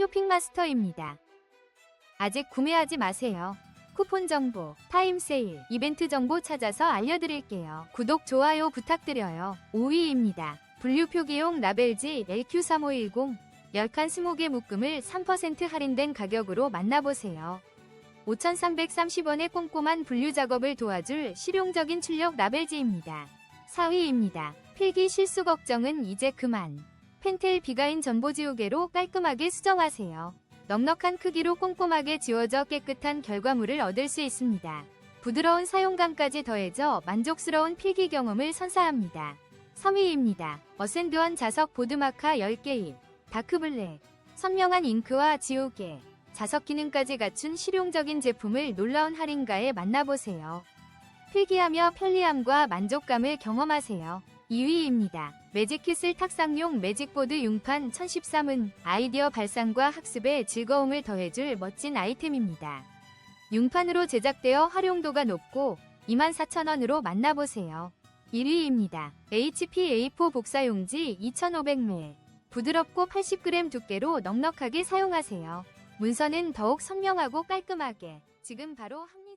쇼핑마스터입니다. 아직 구매하지 마세요. 쿠폰 정보, 타임 세일, 이벤트 정보 찾아서 알려드릴게요. 구독, 좋아요 부탁드려요. 5위입니다. 분류 표기용 라벨지 LQ3510 10칸 20개 묶음을 3% 할인된 가격으로 만나보세요. 5,330원의 꼼꼼한 분류 작업을 도와줄 실용적인 출력 라벨지입니다. 4위입니다. 필기 실수 걱정은 이제 그만. 펜텔 비가인 전보 지우개로 깔끔하게 수정하세요. 넉넉한 크기로 꼼꼼하게 지워져 깨끗한 결과물을 얻을 수 있습니다. 부드러운 사용감까지 더해져 만족스러운 필기 경험을 선사합니다. 3위입니다. 어센드원 자석 보드마카 10개입, 다크블랙, 선명한 잉크와 지우개, 자석 기능까지 갖춘 실용적인 제품을 놀라운 할인가에 만나보세요. 필기하며 편리함과 만족감을 경험하세요. 2위입니다. 매직키슬 탁상용 매직보드 융판 1013은 아이디어 발상과 학습에 즐거움을 더해줄 멋진 아이템입니다. 융판으로 제작되어 활용도가 높고 24,000원으로 만나보세요. 1위입니다. HP A4 복사용지 2,500ml. 부드럽고 80g 두께로 넉넉하게 사용하세요. 문서는 더욱 선명하고 깔끔하게. 지금 바로 합리